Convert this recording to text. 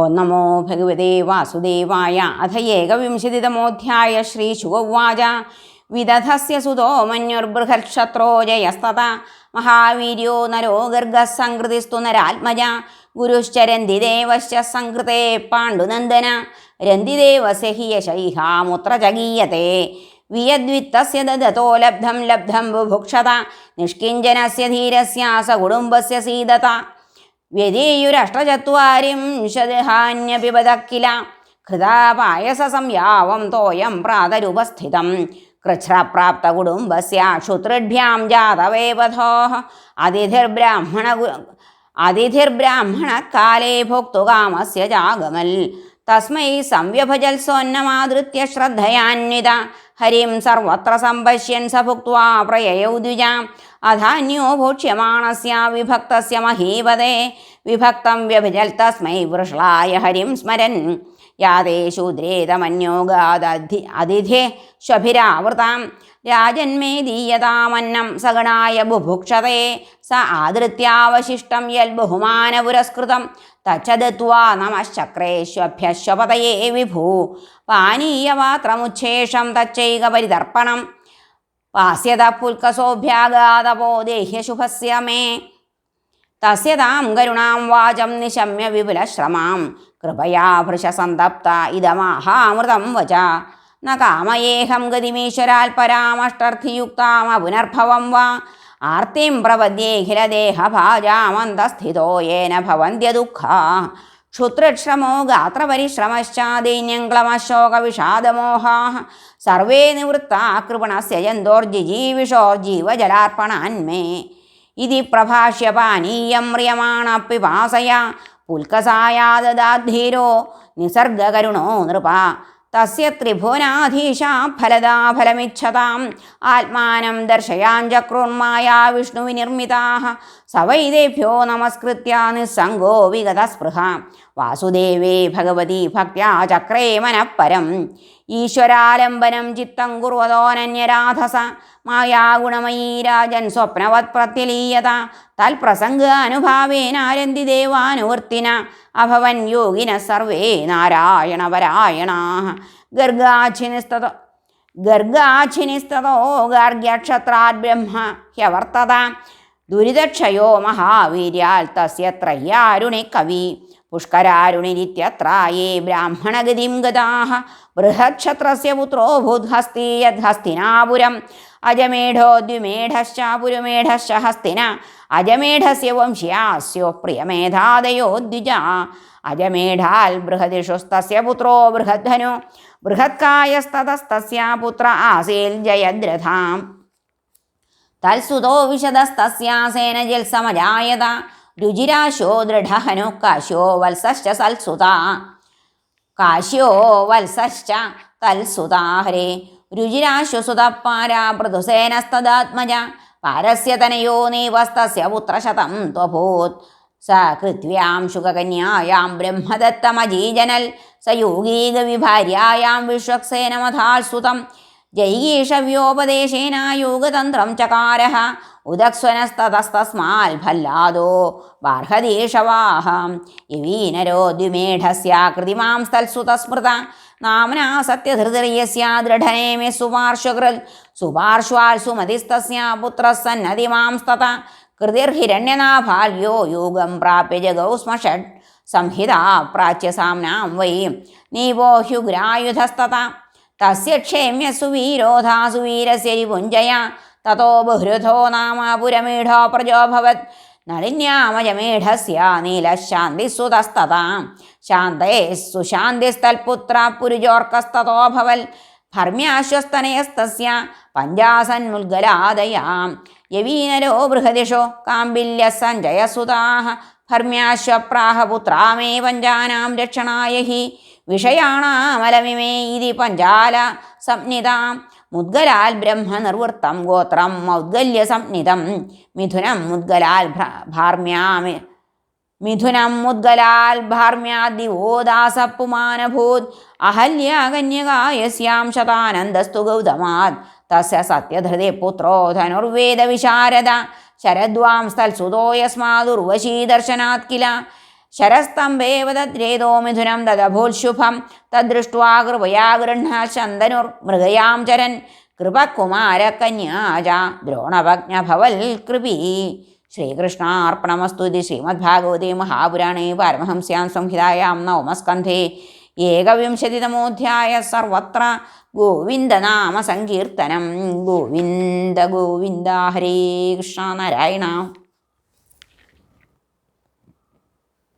ഓം നമോ ഭഗവതേ വാസുദേവായ അഥ ഏകവിംശതിതമോധ്യായ ശ്രീ ശുഗവാച വിദധസ്യ സുതോ മന്യുർബൃഹക്ഷത്രോ ജയസ്തത മഹാവീര്യോ നരോ ഗർഗസംകൃതിസ്തു നരാത്മജ. ഗുരുശ്ചരന്തിദേവശ്ച സംകൃതേ പാണ്ഡുനന്ദന. രന്തിദേവസ്യ ഹി യശൈഹാമുത്ര ചഗീയത്തെ വിയദ്വിത്തസ്യ ദദതോ ലബ്ധം ലബ്ധം ബുഭുക്ഷത. നിഷ്കിഞ്ചനസ്യ ധീരസ്യ സ കുടുംബസ്യ സീതത. വ്യതീയുരഷ്ടചത്വാരിം ശതഹാന്യപിബത കില കൃതാപായസ സംയാവം തോയം പ്രാതരുപസ്ഥിതം. കൃച്ഛ്രപ്രാപ്തകുടുംബസ്യ ക്ഷുതൃഭ്യാം ജാതവേപഥോ അതിഥിർബ്രാഹ്മണ അതിഥിർബ്രാഹ്മണക്കാലേ ഭോക്തുകാമസ്യ ജാഗമൽ. തസ്മൈ സംവ്യഭജൽ സ്വന്നമാദൃത്യ ശ്രദ്ധയാന്വിത. ഹരിം സർവത്ര സമ്പശ്യൻ സഭുക്വാ പ്രയയൗദ്വിജാം. പ്രയയൗ ദ്വിജാം അധാന്യോ ഭോക്ഷ്യമാണസ്യ വിഭക്തസ്യ മഹീപതേ വിഭക്തം വ്യഭിജൽ തസ്മൈ വൃഷളായ ഹരിം സ്മരൻ. യാതേ ശൂദ്രേതമന്യോഗാദധി അതിഥേ ശ്വഭിരാവൃതാം രാജന്മേ ദീയതാമന്നം സഗണായ ബുഭുക്ഷതേ. സ ആദൃത്യാവശിഷ്ടം യൽ ബഹുമാനപുരസ്കൃതം. തച്ചദത്വാ നമശ്ചക്രേശ്വഭ്യശ്വപതയേ വിഭൂ. പാനീയപാത്രമുച്ഛേഷം തച്ചൈകപരിതർപ്പണം പാസ്യത പുൽക്കസോഭ്യാഗാതപോ ദേഹ്യശുഭസ്യ മേ. തസ്യ താം കരുണാം വാചം നിശമ്യ വിപുലശ്രമാം. കൃപയാ ഭൃശസന്തപ്ത ഇതമാഹാമൃതം വച. ന കാമയേഹം ഗതിമീശ്വരാൽ പരാമഷ്ടർത്ഥിയുക്താമപുനർഭവം വാ. ആർത്തിം പ്രപദ്യേഖിലദേഹഭാജാമന്തസ്ഥിതോ യേന ഭവന്ത്യദുഃഖാ ക്ഷുത്രക്ഷമോ ഗാത്രപരിശ്രമശ്ചാദൈന്യങ്ക്ലമശോകവിഷാദമോഹാ സർവേ നിവൃത്ത കൃപണസ്യ ജന്തോർജിജീവിഷോർജീവജലാർപ്പണാന്മേ ഇതി പ്രഭാഷ്യപാനീയം മ്രിയമാണ പിപാസയ പുൽക്കസായാദാധീരോ നിസർഗകരുണോ നൃപ. തസ്യ ത്രിഭുവനാധീശ ഫലദാ ഫലമിച്ഛതാം. ആത്മാനം ദർശയാഞ്ചക്രുർമായാ വിഷ്ണുവിനിർമ്മിതാ സവൈദേഭ്യോ നമസ്കൃത്യ നിസ്സംഗോ വിഗതസ്പൃഹ. വാസുദേവേ ഭഗവതി ഭക്ത്യാ ചക്രേ മനഃപരം. ഈശ്വരാലംബനം ചിത്തം കുറുവതോനന്യരാധസ മായാഗുണമയീ രാജൻ സ്വപ്നവത് പ്രത്യലീയത തൽപ്രസംഗ അനുഭാവേനാരന്തി ദേവാനുവർത്തിന അഭവൻ യോഗിന സർവേ നാരായണപരായണാ ഗർഗാച്ഛിനിസ്തത ഗർഗാഛിനിസ്തോ ഗാർഗ്യക്ഷത്രാത് ബ്രഹ്മ ഹ്യവർത്തത ദുരിതക്ഷയോ മഹാവീര്യാൽ തസ്യ ത്രയ്യാരുണി കവി. പുഷ്കരാരുണിരിത്യത്ര യേ ബ്രാഹ്മണഗതിം ഗതാഹ ബൃഹക്ഷത്രസ്യ പുത്രോ ഭൂദ്ഹസ്തി യദ്ഹസ്തിനാപുരം അജമേഢോ ദ്വിമേഢശ്ച പുരുമേഢശ്ച ഹസ്തിന അജമേഢസ്യ വംശ്യാസ്യോ പ്രിയമേധാദയോ ദ്വിജ അജമേഢാൽ ബൃഹദിഷുസ്തസ്യ പുത്രോ ബൃഹദ്ധനു ബൃഹത്കായസ്തതസ്തസ്യ പുത്ര ആസീൽ ജയദ്രഥാം തൽസുതോ വിശദസ്തസ്യാസേന ജൽസമജായത രുചിരാശോ ദൃഢഹനു കാശ്യോ വത്സശ്ച സൽസുത. കാശ്യോ വത്സശ്ച തൽസുതാ. ഹരേ. രുചിരാശുസുത പാരാ പൃഥുസേനസ്തദാത്മജ. പാരസ്യ തനയോ നീവസ്തസ്യ പുത്രശതം ത്വഭൂത്. സ കൃത്വ്യാം ശുകകന്യായാം ബ്രഹ്മദത്തമജീജനൽ. സ യോഗീകവിഭാര്യായാം വിശ്വക്സേനമഥാൽ സുതം ജൈഗീഷവ്യോപദേശേന യോഗതന്ത്രം ചകാര ഉദക്സ്വനസ്തതസ്തസ്മാൽ ഭല്ലാദോ ബാർഹദീഷവാഹ യവീനരോ ദ്വിമേഢസ്യാകൃതിമാം സ്ഥൽസുതസ്മൃത നാമനാ സത്യധൃതിർയസ്യ ദൃഢനേമേ സുപാർശ്വകൃൽ സുപാർശ്വാൽ സുമതിസ്തസ്യ പുത്രസന്നതിമാംസ്തത. കൃതിർഹിരണ്യനാഭാല്യോ യോഗം പ്രാപ്യ ജഗൗ സ്മഷഡ് സംഹിത പ്രാച്യസാംനാം വൈ നീവോ ഹ്യുഗ്രായുധസ്തത. തസ്യ ക്ഷേമ്യ സുവീരോധാ സുവീരസ്യ രിപുഞ്ജയ തതോ ബഹുരഥോ നാമ പുരമീഢോ പ്രജോഭവത്. നളിന്യാമജമേഢസ്യ നീലശാന്തിസുതസ്തതാ. ശാന്തേ സുശാന്തിസ്തൽപുത്ര പുരുജോർക്കസ്തതോഭവൽ. ഭർമ്യാശ്വസ്തനയസ്തസ്യ പഞ്ചാസന്മുൽഗലാദയാം. യവീനരോ ബൃഹദിഷോ കാമ്പില്യ സഞ്ജയസുതാ ഭർമ്യാശ്വപ്രാഹപുത്രാ മേ പഞ്ചാനാം രക്ഷണായ ഹി വിഷയാണാമലമിമേ ഇതി പഞ്ചാല സംനിതാം. മുദ്ഗലാൽ ബ്രഹ്മ നിർവൃത്തം ഗോത്രം മൗദ്ഗല്യ സംനിതം മിഥുനം മുദ്ഗലാൽ ഭാർമ്യാമി മിഥുനം മുദ്ഗലാൽ ഭാർമ്യാദിവോദാസപ്പുമാനഭൂത് അഹല്യാകന്യകായസ്യാം ശതാനന്ദസ്തു ഗൗതമാത് തസ്യ സത്യധൃതി പുത്രോ ധനുർവേദ വിശാരദ ശരദ്വാം സ്ഥൽസുതോ യസ്മാദുർവശീ ദർശനാത് കില ശരസ്തംഭേവ തദ്രേതോ മിഥുനം തദഭൂത്ശുഭം. തദ്ദൃഷ്ട്വാ കൃപയാ ഗൃഹ്ണ ശന്തനുർ മൃഗയാം ചരൻ. കൃപകുമാരകന്യാജ ദ്രോണഭജ്ഞഭവൽ കൃപി. ശ്രീകൃഷ്ണാർപ്പണമസ്തു ഇതി ശ്രീമദ്ഭാഗവതേ മഹാപുരാണേ പാരമഹംസ്യാം സംഹിതായാം നവമസ്കന്ധേ. ഏകവിംശതിതമോധ്യായ സർവത്ര ഗോവിന്ദനാമസങ്കീർത്തനം ഗോവിന്ദ ഗോവിന്ദ ഹരേ കൃഷ്ണ നാരായണ.